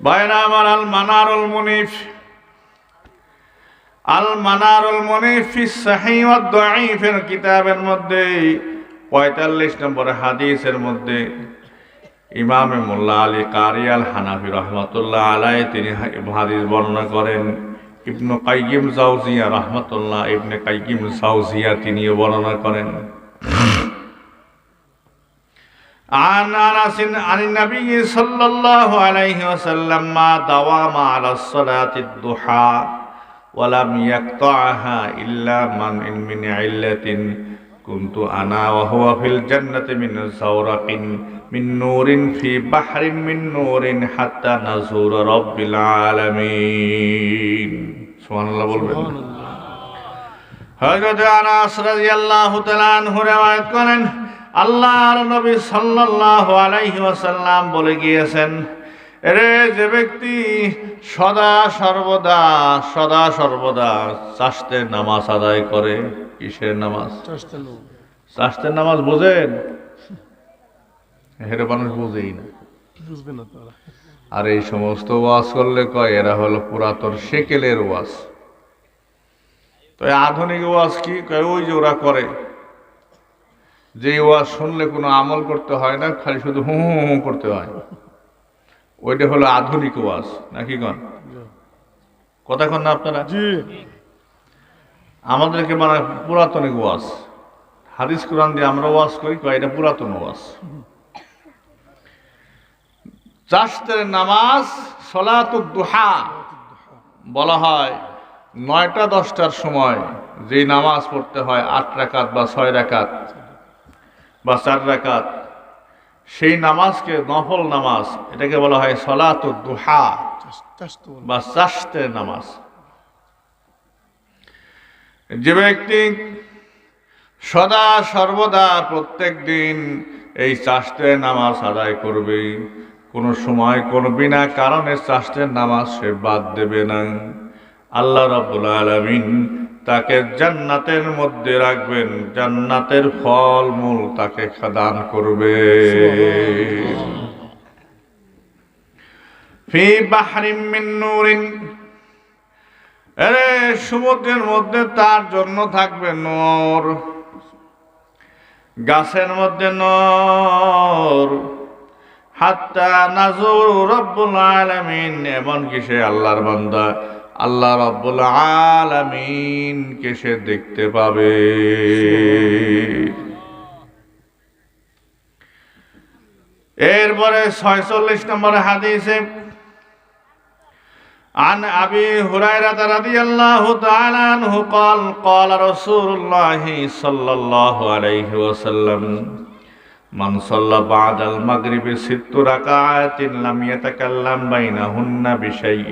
বাইরা আমার আল মানারুল মুনিফ। আল মানারুল মুনিফ সাহি কিতাবের মধ্যে, পঁয়তাল্লিশ নম্বর হাদিসের মধ্যে ইমামে মোল্লা আলী কারিয়াল হানাফি রহমতুল্লাহ আলাই তিনি হাদিস বর্ণনা করেন। ইবনু কাইয়িম জাউজিয়া রহমতুল্লাহ, ইবনে কাইয়িম জাউজিয়া তিনিও বর্ণনা করেন। عن انس عن النبي صلى الله عليه وسلم ما دوام على الصلاة الضحى ولم يقطعها إلا من من علة كنت أنا وهو في الجنة من زورق من نور في بحر من نور حتى نزور رب العالمين سبحان الله বলবেন হযরত আনাস রাদিয়াল্লাহু তাআলা আনহু রিওয়ায়াত করেন আল্লাহর নবী সাল্লাল্লাহু আলাইহি ওয়াসাল্লাম বলে গিয়েছেন রে যে ব্যক্তি সদা সর্বদা সদা সর্বদা চাষতে নামাজ আদায় করে কিসের নামাজ? চাষতের নামাজ। বোঝেন? হেরে মানুষ বোঝেই না। বুঝবে না তারা। আর এই সমস্ত ওয়াজ করলে কয় এরা হলো পুরাতন সেকেলের ওয়াজ। তো আধুনিক ওয়াজ কি? কয় ওই যে ওরা করে। যে ওয়াজ শুনলে কোনো আমল করতে হয় না খালি শুধু হু হু হু করতে হয়। ওইটা হলো আধুনিক ওয়াজ নাকি কন? কথা কন না আপনারা? জি। আমাদেরকে মানে পুরাতনিক ওয়াজ। হাদিস কোরআন দিয়ে আমরা ওয়াজ করি কয় এটা পুরাতন ওয়াজ। চাষতের নামাজ সলাতুদ দুহা। বলা হয় নয়টা দশটার সময় যে নামাজ পড়তে হয় আট রাকাত বা ছয় রাকাত। বা চার রাকাত। সেই নামাজকে নফল নামাজ, এটাকে বলা হয় সলাতুদ দুহা চাষ তো বলে। বা নামাজ। যে ব্যক্তি সদা সর্বদা প্রত্যেক দিন এই চাষতের নামাজ আদায় করবে কোনো সময় কোনো বিনা কারণে চাষতের নামাজ সে বাদ দেবে না। আল্লাহ রাব্বুল আলামিন তাকে জান্নাতের মধ্যে রাখবেন, জান্নাতের ফল মূল তাকে দান করবে। ফি বাহরিম মিন নূরিন। আরে, সমুদ্রের মধ্যে তার জন্য থাকবে নর। গাছের মধ্যে নর। হাত্তা নাজুর রব্বুল আলামিন এমন কি সে আল্লাহর বান্দা। আল্লাহ রব্বুল আলামিন কে সে দেখতে পাবে এরপরে ছয়চল্লিশ নম্বর হাদিসে عن أبي هريرة رضي الله تعالى عنه قال قال رسول الله صلى الله عليه وسلم من صلى بعد المغرب ست ركعات لم يتكلم بينهن بشيء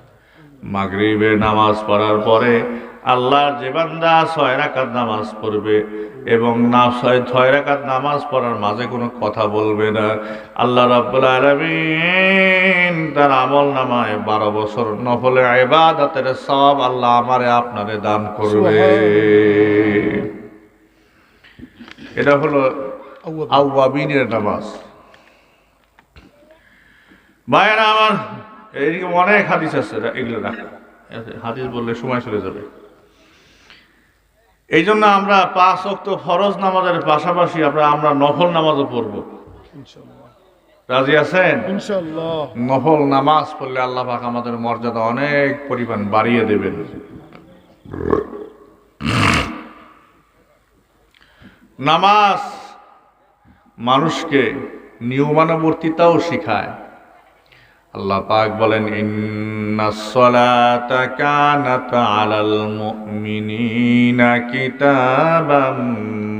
মাগরিবের নামাজ পড়ার পরে আল্লাহর যে বান্দা ছয় রাকাত নামাজ পড়বে এবং না ছয় ছয় রাকাত নামাজ পড়ার মাঝে কোনো কথা বলবে না আল্লাহ রাব্বুল আলামিন তার আমল নামায় বারো বছর নফলে ইবাদতের সব আল্লাহ আমারে আপনারে দান করবে। এটা হলো আউয়াব। আউয়াবিনের নামাজ। ভাইয়েরা আমার এইদিকে অনেক হাদিস আছে এগুলো রাখ। হাদিস বললে সময় চলে যাবে। এই জন্য আমরা পাঁচ অক্ত ফরজ নামাজের পাশাপাশি আমরা আমরা নফল নামাজও পড়ব। রাজি আছেন? নফল নামাজ পড়লে আল্লাহ পাক আমাদের মর্যাদা অনেক পরিমাণ বাড়িয়ে দেবেন। নামাজ মানুষকে নিয়মানুবর্তিতাও শিখায়। আল্লাহ পাক বলেন আলাল মুমিনিনা কিতাবাম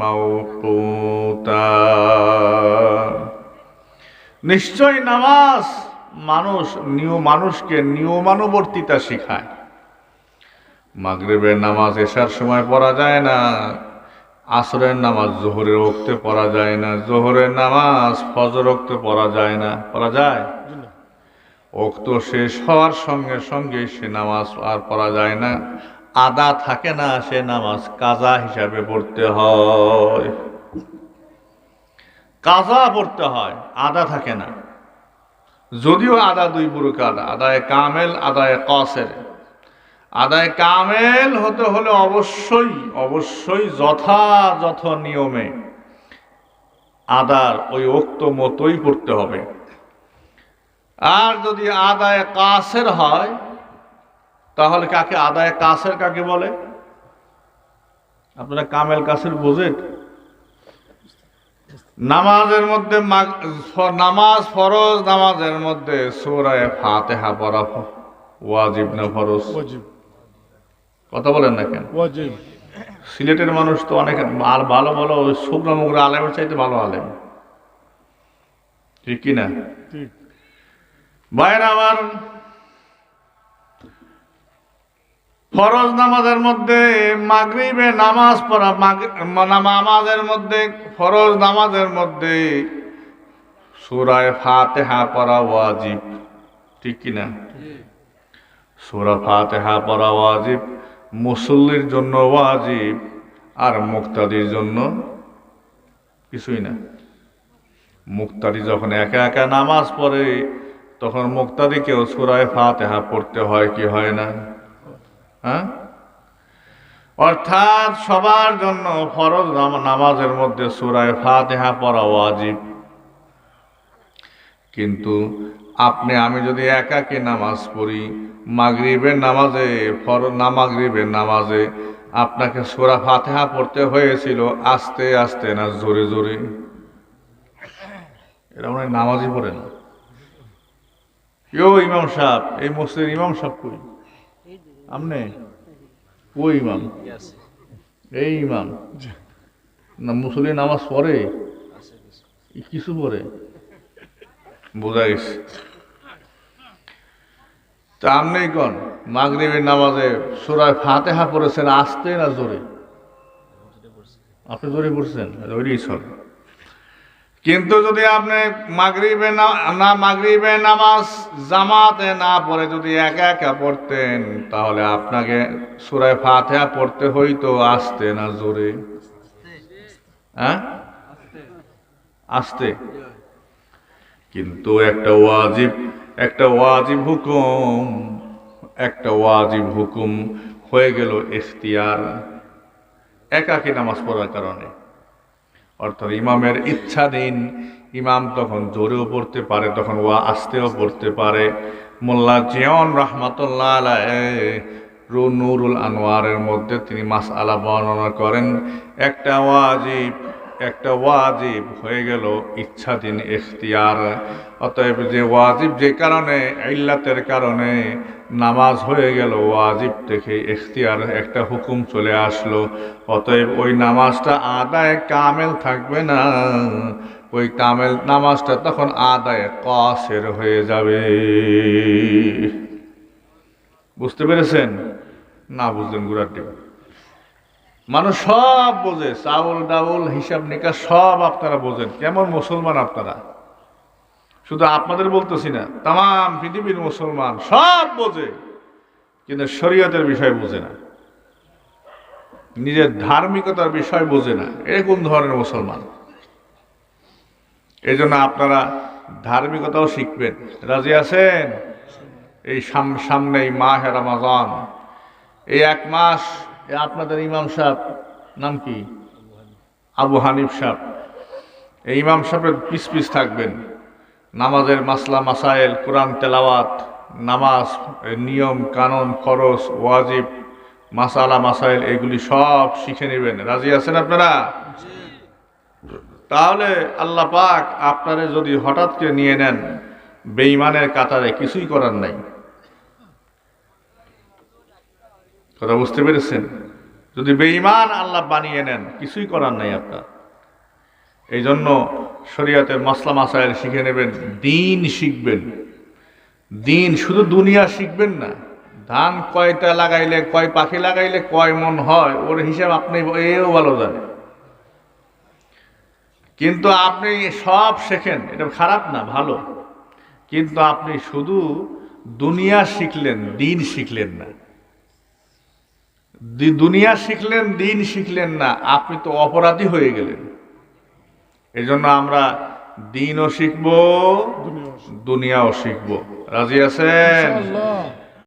মাওকুতা। নিশ্চয় নামাজ মানুষ, নিয় মানুষকে নিয়মানুবর্তিতা শেখায়। মাগরিবের নামাজ এশার সময় পড়া যায় না, আসরের নামাজ জোহরের ওক্তে পড়া যায় না, জোহরের নামাজ ফজর ওক্তে পড়া যায় না, পড়া যায়। ওক্ত শেষ হওয়ার সঙ্গে সঙ্গে সে নামাজ আর পড়া যায় না। আদা থাকে না, সে নামাজ কাজা হিসাবে পড়তে হয়। কাজা পড়তে হয়, আদা থাকে না। যদিও আদা দুই প্রকার, আদায় কামেল, আদায় কসের। আদায় কামেল হতে হলে অবশ্যই অবশ্যই যথাযথ নিয়মে আদার ওই উক্ত মতোই পড়তে হবে। আর যদি আদায় কাসের হয় তাহলে কাকে? আদায় কাসের কাকে বলে? আপনারা কামেল কাসের বোঝেন? নামাজের মধ্যে নামাজ ফরজ নামাজের মধ্যে সুরায় ফাতেহা পড়া ওয়াজিব না ফরজ? কথা বলেন না কেন? সিলেটের মানুষ তো অনেক আর ভালো ভালো শুকনো মুগরা আলেমের চাইতে ভালো আলেম। ঠিক কিনা ঠিক। ভাইয়ের আমার, ফরজ নামাজের মধ্যে মাগরিবে নামাজ পড়া নামাজের মধ্যে, ফরজ নামাজের মধ্যে সুরায় ফাতেহা পড়া ওয়াজিব, ঠিক কিনা সুরা ফাতেহা পড়া ওয়াজিব, মুসল্লির জন্য ওয়াজিব আর মুক্তাদির জন্য কিছুই না। মুক্তাদি যখন একা একা নামাজ পড়ে তখন মুক্তাদিকেও সুরায় ফাতেহা পড়তে হয়, কি হয় না? হ্যাঁ? অর্থাৎ সবার জন্য ফরজ নামাজের মধ্যে সুরায় ফাতেহা পড়া ওয়াজিব। কিন্তু আপনি, আমি যদি একাকে নামাজ পড়ি, মাগরিবের নামাজে, ফর না মাগরিবের নামাজে আপনাকে সুরা ফাতেহা পড়তে হয়েছিল আস্তে আস্তে না জোরে জোরে? এরা মনে নামাজই পড়ে না। কেউ ইমাম সাহেব, এই মসজিদের ইমাম সাহেব কই? আমনে? ও ইমাম? এই ইমাম। না মুসলিম নামাজ পড়ে? কিছু পড়ে? বোঝা গেছে। তা আপনি কন? মাগরিবের নামাজে সুরায় ফাতেহা পড়েছেন, আসতে না জোরে? আপনি জোরে পড়ছেন? ওইটাই চল কিন্তু যদি আপনি মাগরিবে না মাগরিবে নামাজ, জামাতে না পড়ে যদি একা একা পড়তেন, তাহলে আপনাকে সুরায় ফাতেহা পড়তে হইতো, আসতে না জোরে? হ্যাঁ? আসতে। কিন্তু একটা ওয়াজিব একটা ওয়াজিব হুকুম, একটা ওয়াজিব হুকুম হয়ে গেল ইখতিয়ার একাকি নামাজ পড়ার কারণে। অর্থাৎ ইমামের ইচ্ছাধীন ইমাম তখন জোরেও পড়তে পারে, তখন ওয়া আসতেও পড়তে পারে। মোল্লা জিয়ন রহমতুল্লাহ রু নুরুল আনোয়ারের মধ্যে তিনি মাস আলা বর্ণনা করেন। একটা ওয়াজিব একটা ওয়াজিব হয়ে গেল ইচ্ছাধীন এখতিয়ার অতএব যে ওয়াজিব যে কারণে, ইল্লাতের কারণে নামাজ হয়ে গেল, ওয়াজিব থেকে এখতিয়ার একটা হুকুম চলে আসলো। অতএব ওই নামাজটা আদায় কামেল থাকবে না। ওই কামেল নামাজটা তখন আদায় কসের হয়ে যাবে। বুঝতে পেরেছেন? না বুঝলেন গুড়াটি মানুষ সব বোঝে, চাউল, ডাউল, হিসাব নিকাশ সব আপনারা বোঝেন। কেমন মুসলমান আপনারা? শুধু আপনাদের বলতেছি না তাম পৃথিবীর মুসলমান সব বোঝে, কিন্তু শরীয়তের বিষয় বোঝে না। নিজের ধার্মিকতার বিষয় বোঝে না এটা কোন ধরনের মুসলমান? এই জন্য আপনারা ধার্মিকতাও শিখবেন। রাজি আছেন? এই সাম- সামনেই মাহে রামাজান। এই এক মাস আপনাদের ইমাম সাহেব নাম কি? আবু হানিফ সাহেব। এই ইমাম সাহেবের পিস পিস থাকবেন। নামাজের মাসলা মাসাইল কোরআন, তেলাওয়াত, নামাজ নিয়ম, কানুন খরচ ওয়াজিব, মাসালা মাসাইল এগুলি সব শিখে নেবেন। রাজি আছেন আপনারা? তাহলে আল্লাহ পাক আপনারে যদি হঠাৎ করে নিয়ে নেন, বেঈমানের কাতারে কিছুই করার নাই। কথা বুঝতে পেরেছেন? যদি বেঈমান আল্লাহ বানিয়ে নেন, কিছুই করার নাই আপনার। এই জন্য শরীয়তের মাসলা মাসাইল শিখে নেবেন, দিন শিখবেন। দিন শুধু দুনিয়া শিখবেন না, ধান কয়টা লাগাইলে, কয় পাখি লাগাইলে কয় মন হয়, ওর হিসাব আপনি এও ভালো জানেন। কিন্তু আপনি সব শেখেন, এটা খারাপ না, ভালো। কিন্তু আপনি শুধু দুনিয়া শিখলেন, দিন শিখলেন না। দুনিয়া শিখলেন দিন শিখলেন না আপনি তো অপরাধী হয়ে গেলেন। এই জন্য আমরা দিনও শিখব দুনিয়াও শিখব। রাজি আছেন? আল্লাহ